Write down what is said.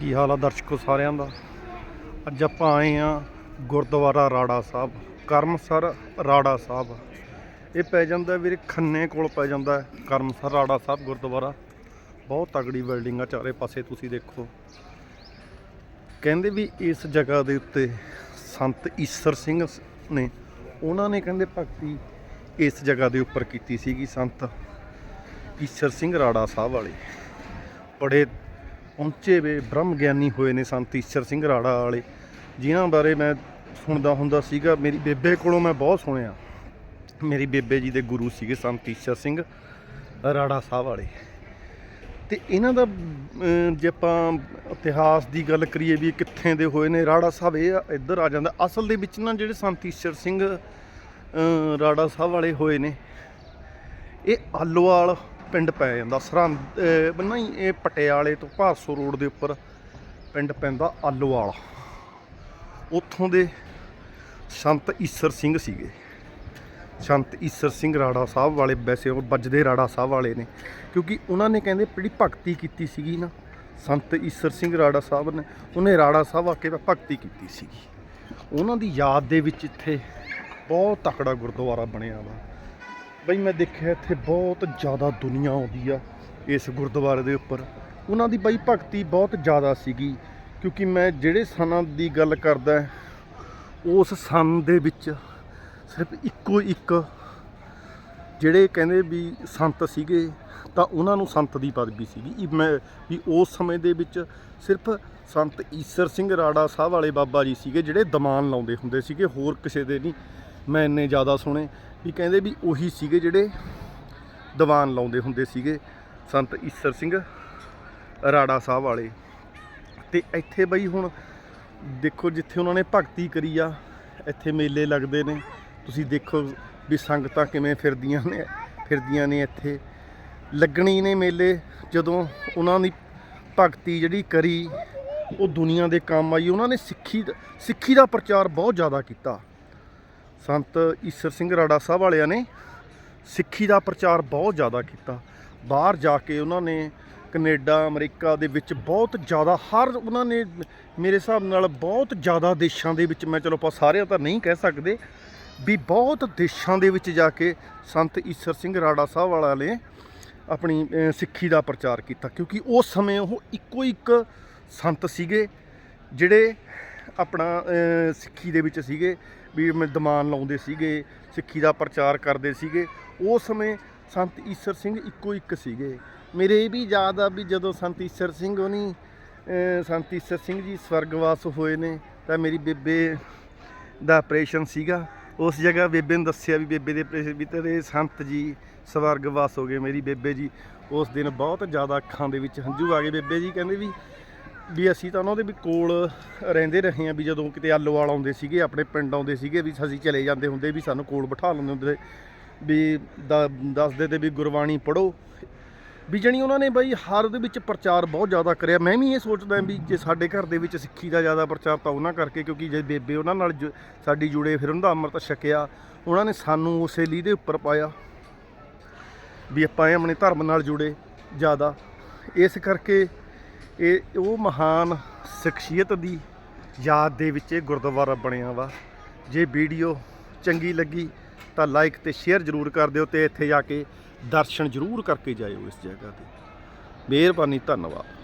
ਕੀ ਹਾਲ ਆ ਦਰਸ਼ਕੋ ਸਾਰਿਆਂ ਦਾ? ਅੱਜ ਆਪਾਂ ਆਏ ਆ ਗੁਰਦੁਆਰਾ ਰਾੜਾ ਸਾਹਿਬ, ਕਰਮਸਰ ਰਾੜਾ ਸਾਹਿਬ। ਇਹ ਪੈ ਜਾਂਦਾ ਵੀਰੇ ਖੰਨੇ ਕੋਲ ਪੈ ਜਾਂਦਾ ਕਰਮਸਰ ਰਾੜਾ ਸਾਹਿਬ ਗੁਰਦੁਆਰਾ। ਬਹੁਤ ਤਗੜੀ ਬਿਲਡਿੰਗ ਆ ਚਾਰੇ ਪਾਸੇ ਤੁਸੀਂ ਦੇਖੋ। ਕਹਿੰਦੇ ਵੀ ਇਸ ਜਗ੍ਹਾ ਦੇ ਉੱਤੇ ਸੰਤ ਈਸਰ ਸਿੰਘ ਨੇ, ਉਹਨਾਂ ਨੇ ਕਹਿੰਦੇ ਭਗਤੀ ਇਸ ਜਗ੍ਹਾ ਦੇ ਉੱਪਰ ਕੀਤੀ ਸੀਗੀ ਸੰਤ ਈਸਰ ਸਿੰਘ ਰਾੜਾ ਸਾਹਿਬ ਵਾਲੇ। ਬੜੇ ਪਹੁੰਚੇ ਵੇ ਬ੍ਰਹਮ ਗਿਆਨੀ ਹੋਏ ਨੇ ਸੰਤ ਈਸਰ ਸਿੰਘ ਰਾੜਾ ਵਾਲੇ। ਜਿਨ੍ਹਾਂ ਬਾਰੇ ਮੈਂ ਸੁਣਦਾ ਹੁੰਦਾ ਸੀਗਾ, ਮੇਰੀ ਬੇਬੇ ਕੋਲੋਂ ਮੈਂ ਬਹੁਤ ਸੁਣਿਆ। ਮੇਰੀ ਬੇਬੇ ਜੀ ਦੇ ਗੁਰੂ ਸੀਗੇ ਸੰਤ ਈਸਰ ਸਿੰਘ ਰਾੜਾ ਸਾਹਿਬ ਵਾਲੇ। ਤੇ ਇਹਨਾਂ ਦਾ ਜੇ ਆਪਾਂ ਇਤਿਹਾਸ ਦੀ ਗੱਲ ਕਰੀਏ ਵੀ ਕਿੱਥੇ ਦੇ ਹੋਏ ਨੇ, ਰਾੜਾ ਸਾਹਿਬ ਇਹ ਇੱਧਰ ਆ ਜਾਂਦਾ। ਅਸਲ ਦੇ ਵਿੱਚ ਨਾ ਜਿਹੜੇ ਸੰਤ ਈਸਰ ਸਿੰਘ ਰਾੜਾ ਸਾਹਿਬ ਵਾਲੇ ਹੋਏ ਨੇ, ਇਹ ਆਲੋਵਾਲ ਪਿੰਡ ਪੈ ਜਾਂਦਾ। ਸਰਹੰਦ ਅਹ ਨਹੀਂ ਇਹ ਪਟਿਆਲੇ ਤੋਂ ਭਾਸੋ ਰੋਡ ਦੇ ਉੱਪਰ ਪਿੰਡ ਪੈਂਦਾ ਆਲੋਵਾਲ। ਉੱਥੋਂ ਦੇ ਸੰਤ ਈਸਰ ਸਿੰਘ ਸੀਗੇ। ਸੰਤ ਈਸਰ ਸਿੰਘ ਰਾੜਾ ਸਾਹਿਬ ਵਾਲੇ, ਵੈਸੇ ਉਹ ਵੱਜਦੇ ਰਾੜਾ ਸਾਹਿਬ ਵਾਲੇ ਨੇ, ਕਿਉਂਕਿ ਉਹਨਾਂ ਨੇ ਕਹਿੰਦੇ ਜਿਹੜੀ ਭਗਤੀ ਕੀਤੀ ਸੀਗੀ ਨਾ, ਸੰਤ ਈਸਰ ਸਿੰਘ ਰਾੜਾ ਸਾਹਿਬ ਨੇ, ਉਹਨੇ ਰਾੜਾ ਸਾਹਿਬ ਆ ਕੇ ਭਗਤੀ ਕੀਤੀ ਸੀਗੀ। ਉਹਨਾਂ ਦੀ ਯਾਦ ਦੇ ਵਿੱਚ ਇੱਥੇ ਬਹੁਤ ਤਕੜਾ ਗੁਰਦੁਆਰਾ ਬਣਿਆ ਵਾ। ਬਈ ਮੈਂ ਦੇਖਿਆ ਇੱਥੇ ਬਹੁਤ ਜ਼ਿਆਦਾ ਦੁਨੀਆ ਆਉਂਦੀ ਆ ਇਸ ਗੁਰਦੁਆਰੇ ਦੇ ਉੱਪਰ। ਉਹਨਾਂ ਦੀ ਬਈ ਭਗਤੀ ਬਹੁਤ ਜ਼ਿਆਦਾ ਸੀਗੀ, ਕਿਉਂਕਿ ਮੈਂ ਜਿਹੜੇ ਸਨਾਂ ਦੀ ਗੱਲ ਕਰਦਾ, ਉਸ ਸਨ ਦੇ ਵਿੱਚ ਸਿਰਫ ਇੱਕੋ ਇੱਕ ਜਿਹੜੇ ਕਹਿੰਦੇ ਵੀ ਸੰਤ ਸੀਗੇ, ਤਾਂ ਉਹਨਾਂ ਨੂੰ ਸੰਤ ਦੀ ਪਦਵੀ ਸੀਗੀ। ਮੈਂ ਵੀ ਉਸ ਸਮੇਂ ਦੇ ਵਿੱਚ ਸਿਰਫ ਸੰਤ ਈਸਰ ਸਿੰਘ ਰਾੜਾ ਸਾਹਿਬ ਵਾਲੇ ਬਾਬਾ ਜੀ ਸੀਗੇ, ਜਿਹੜੇ ਦਮਾਨ ਲਾਉਂਦੇ ਹੁੰਦੇ ਸੀਗੇ, ਹੋਰ ਕਿਸੇ ਦੇ ਨਹੀਂ। ਮੈਂ ਇੰਨੇ ਜ਼ਿਆਦਾ ਸੁਣੇ ਵੀ ਕਹਿੰਦੇ ਵੀ ਉਹੀ ਸੀਗੇ ਜਿਹੜੇ ਦੀਵਾਨ ਲਾਉਂਦੇ ਹੁੰਦੇ ਸੀਗੇ ਸੰਤ ਈਸਰ ਸਿੰਘ ਰਾੜਾ ਸਾਹਿਬ ਵਾਲੇ। ਤੇ ਇੱਥੇ ਬਈ ਹੁਣ ਦੇਖੋ ਜਿੱਥੇ ਉਹਨਾਂ ਨੇ ਭਗਤੀ ਕਰੀ ਆ, ਇੱਥੇ ਮੇਲੇ ਲੱਗਦੇ ਨੇ। ਤੁਸੀਂ ਦੇਖੋ ਵੀ ਸੰਗਤਾਂ ਕਿਵੇਂ ਫਿਰਦੀਆਂ ਨੇ ਫਿਰਦੀਆਂ ਨੇ ਇੱਥੇ। ਲੱਗਣੀ ਨੇ ਮੇਲੇ, ਜਦੋਂ ਉਹਨਾਂ ਦੀ ਭਗਤੀ ਜਿਹੜੀ ਕਰੀ, ਉਹ ਦੁਨੀਆ ਦੇ ਕੰਮ ਆਈ, ਉਹਨਾਂ ਨੇ ਸਿੱਖੀ ਸਿੱਖੀ ਦਾ ਪ੍ਰਚਾਰ ਬਹੁਤ ਜ਼ਿਆਦਾ ਕੀਤਾ। ਸੰਤ ਈਸਰ ਸਿੰਘ ਰਾੜਾ ਸਾਹਿਬ ਵਾਲਿਆਂ ਨੇ ਸਿੱਖੀ ਦਾ ਪ੍ਰਚਾਰ ਬਹੁਤ ਜ਼ਿਆਦਾ ਕੀਤਾ। ਬਾਹਰ ਜਾ ਕੇ ਉਹਨਾਂ ਨੇ ਕੈਨੇਡਾ, ਅਮਰੀਕਾ ਦੇ ਵਿੱਚ ਬਹੁਤ ਜ਼ਿਆਦਾ, ਹਰ ਉਹਨਾਂ ਨੇ ਮੇਰੇ ਹਿਸਾਬ ਨਾਲ ਬਹੁਤ ਜ਼ਿਆਦਾ ਦੇਸ਼ਾਂ ਦੇ ਵਿੱਚ, ਮੈਂ ਚਲੋ ਆਪਾਂ ਸਾਰਿਆਂ ਤਾਂ ਨਹੀਂ ਕਹਿ ਸਕਦੇ, ਵੀ ਬਹੁਤ ਦੇਸ਼ਾਂ ਦੇ ਵਿੱਚ ਜਾ ਕੇ ਸੰਤ ਈਸਰ ਸਿੰਘ ਰਾੜਾ ਸਾਹਿਬ ਵਾਲਾ ਨੇ ਆਪਣੀ ਸਿੱਖੀ ਦਾ ਪ੍ਰਚਾਰ ਕੀਤਾ। ਕਿਉਂਕਿ ਉਸ ਸਮੇਂ ਉਹ ਇੱਕੋ ਇੱਕ ਸੰਤ ਸੀਗੇ ਜਿਹੜੇ ਆਪਣਾ ਸਿੱਖੀ ਦੇ ਵਿੱਚ ਸੀਗੇ। ਵੀ ਮੈਂ ਦਮਾਨ ਲਾਉਂਦੇ ਸੀਗੇ ਸਿੱਖੀ ਦਾ ਪ੍ਰਚਾਰ ਕਰਦੇ ਸੀਗੇ। ਉਸ ਸਮੇਂ ਸੰਤ ਈਸਰ ਸਿੰਘ ਇੱਕੋ ਇੱਕ ਸੀਗੇ। ਮੇਰੇ ਇਹ ਵੀ ਯਾਦ ਆ ਵੀ ਜਦੋਂ ਸੰਤ ਈਸਰ ਸਿੰਘ ਉਹਨੀ ਅਹ, ਸੰਤ ਈਸਰ ਸਿੰਘ ਜੀ ਸਵਰਗਵਾਸ ਹੋਏ ਨੇ ਤਾਂ ਮੇਰੀ ਬੇਬੇ ਦਾ ਆਪਰੇਸ਼ਨ ਸੀਗਾ। ਉਸ ਜਗ੍ਹਾ ਬੇਬੇ ਨੂੰ ਦੱਸਿਆ ਵੀ ਬੇਬੇ ਦੇ ਆਪਰੇਸ਼ਨ ਵੀ ਤੇਰੇ ਸੰਤ ਜੀ ਸਵਰਗਵਾਸ ਹੋ ਗਏ ਮੇਰੀ ਬੇਬੇ ਜੀ। ਉਸ ਦਿਨ ਬਹੁਤ ਜ਼ਿਆਦਾ ਅੱਖਾਂ ਦੇ ਵਿੱਚ ਹੰਝੂ ਆ ਗਏ। ਬੇਬੇ ਜੀ ਕਹਿੰਦੇ ਵੀ ਵੀ ਅਸੀਂ ਤਾਂ ਉਹਨਾਂ ਦੇ ਵੀ ਕੋਲ ਰਹਿੰਦੇ ਰਹੇ ਆ ਵੀ ਜਦੋਂ ਕਿਤੇ ਆਲੋਵਾਲ ਆਉਂਦੇ ਸੀਗੇ, ਆਪਣੇ ਪਿੰਡ ਆਉਂਦੇ ਸੀਗੇ ਵੀ ਅਸੀਂ ਚਲੇ ਜਾਂਦੇ ਹੁੰਦੇ ਵੀ ਸਾਨੂੰ ਕੋਲ ਬਿਠਾ ਲੈਂਦੇ ਹੁੰਦੇ ਵੀ ਦ- ਦੱਸਦੇ ਤੇ ਵੀ ਗੁਰਬਾਣੀ ਪੜੋ ਵੀ ਜਣੀ ਉਹਨਾਂ ਨੇ ਬਈ ਹਰ ਦੇ ਵਿੱਚ ਪ੍ਰਚਾਰ ਬਹੁਤ ਜ਼ਿਆਦਾ ਕਰਿਆ। ਮੈਂ ਵੀ ਇਹ ਸੋਚਦਾ ਵੀ ਜੇ ਸਾਡੇ ਘਰ ਦੇ ਵਿੱਚ ਸਿੱਖੀ ਦਾ ਜ਼ਿਆਦਾ ਪ੍ਰਚਾਰ ਤਾਂ ਉਹਨਾਂ ਕਰਕੇ ਕਿਉਂਕਿ ਜੇ ਬੇਬੇ ਉਹਨਾਂ ਨਾਲ ਜ- ਸਾਡੀ ਜੁੜੇ ਫਿਰ ਉਹਨਾਂ ਦਾ ਅੰਮ੍ਰਿਤ ਛਕਿਆ। ਉਹਨਾਂ ਨੇ ਸਾਨੂੰ ਉਸੇ ਲੀਹ ਦੇ ਉੱਪਰ ਪਾਇਆ। ਵੀ ਆਪਾਂ ਇਹ ਆਪਣੇ ਧਰਮ ਨਾਲ ਜੁੜੇ ਜ਼ਿਆਦਾ। ਇਸ ਕਰਕੇ ਇਹ ਉਹ ਮਹਾਨ ਸ਼ਖਸੀਅਤ ਦੀ ਯਾਦ ਦੇ ਵਿੱਚ ਇਹ ਗੁਰਦੁਆਰਾ ਬਣਿਆ ਵਾ। ਜੇ ਵੀਡੀਓ ਚੰਗੀ ਲੱਗੀ ਤਾਂ ਲਾਈਕ ਤੇ ਸ਼ੇਅਰ ਜ਼ਰੂਰ ਕਰ ਦਿਓ ਤੇ ਇੱਥੇ ਜਾ ਕੇ ਦਰਸ਼ਨ ਜ਼ਰੂਰ ਕਰਕੇ ਜਾਇਓ ਇਸ ਜਗ੍ਹਾ ਤੇ। ਮਿਹਰਬਾਨੀ, ਧੰਨਵਾਦ।